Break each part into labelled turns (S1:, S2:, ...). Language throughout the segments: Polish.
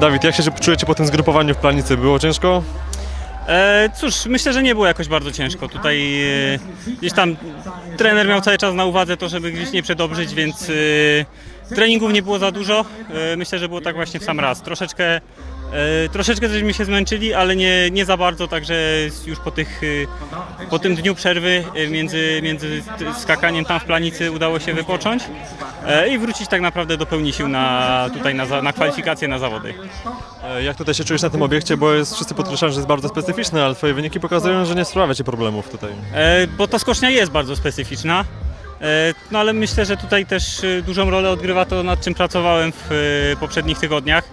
S1: Dawid, jak się czujecie po tym zgrupowaniu w planicy? Było ciężko?
S2: E, cóż, myślę, że nie było jakoś bardzo ciężko. Tutaj e, gdzieś tam trener miał cały czas na uwadze to, żeby gdzieś nie przedobrzyć, więc e, treningów nie było za dużo. E, myślę, że było tak właśnie w sam raz. Troszeczkę, e, troszeczkę żeśmy się zmęczyli, ale nie, nie za bardzo, także już po, tych, e, po tym dniu przerwy między, między skakaniem tam w planicy udało się wypocząć i wrócić tak naprawdę do pełni sił na, tutaj na, na kwalifikacje na zawody.
S1: Jak tutaj się czujesz na tym obiekcie, bo jest, wszyscy podkreślają, że jest bardzo specyficzny, ale twoje wyniki pokazują, że nie sprawia ci problemów tutaj.
S2: Bo ta skocznia jest bardzo specyficzna. E, No ale myślę, że tutaj też e, dużą rolę odgrywa to, nad czym pracowałem w e, poprzednich tygodniach.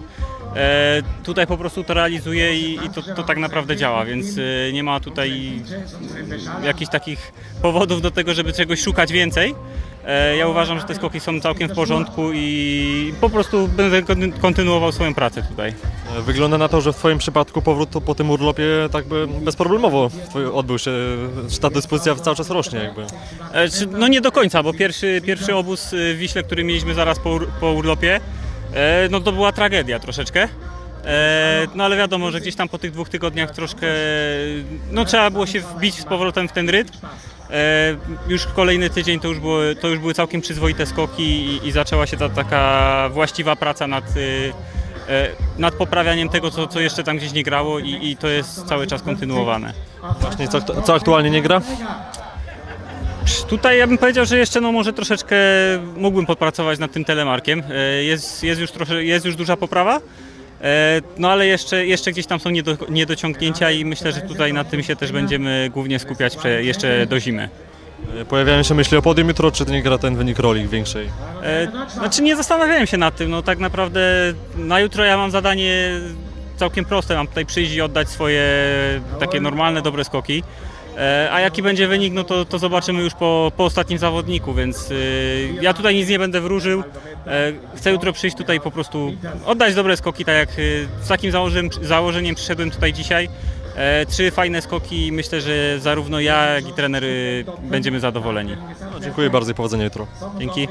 S2: Tutaj po prostu to realizuję i, i to, to tak naprawdę działa, więc nie ma tutaj jakichś takich powodów do tego, żeby czegoś szukać więcej. E, Ja uważam, że te skoki są całkiem w porządku i po prostu będę konty- kontynuował swoją pracę tutaj.
S1: E, Wygląda na to, że w twoim przypadku powrót po tym urlopie tak by bezproblemowo odbył się, że ta dyspozycja cały czas rośnie jakby.
S2: E, No nie do końca, bo pierwszy, pierwszy obóz w Wiśle, który mieliśmy zaraz po, po urlopie, no to była tragedia troszeczkę. No ale wiadomo, że gdzieś tam po tych dwóch tygodniach troszkę, no trzeba było się wbić z powrotem w ten rytm. E, Już kolejny tydzień to już, było, to już były całkiem przyzwoite skoki i, i zaczęła się ta taka właściwa praca nad, y, e, nad poprawianiem tego, co, co jeszcze tam gdzieś nie grało i, i to jest cały czas kontynuowane.
S1: Właśnie co, co aktualnie nie gra?
S2: Tutaj ja bym powiedział, że jeszcze no może troszeczkę mógłbym popracować nad tym telemarkiem. E, Jest, jest, już, trosze, jest już duża poprawa, no ale jeszcze, jeszcze gdzieś tam są niedo, niedociągnięcia i myślę, że tutaj na tym się też będziemy głównie skupiać jeszcze do zimy.
S1: E, Pojawiają się myśli o podium jutro, czy nie gra ten wynik roli większej?
S2: E, Znaczy nie zastanawiałem się nad tym, no tak naprawdę na jutro ja mam zadanie całkiem proste, mam tutaj przyjść i oddać swoje takie normalne, dobre skoki. E, A jaki będzie wynik, no to, to zobaczymy już po, po ostatnim zawodniku, więc y, ja tutaj nic nie będę wróżył. E, Chcę jutro przyjść tutaj po prostu oddać dobre skoki, tak jak y, z takim założeniem, założeniem przyszedłem tutaj dzisiaj. E, Trzy fajne skoki i myślę, że zarówno ja, jak i trener y, będziemy zadowoleni.
S1: No, dziękuję bardzo i powodzenia jutro.
S2: Dzięki.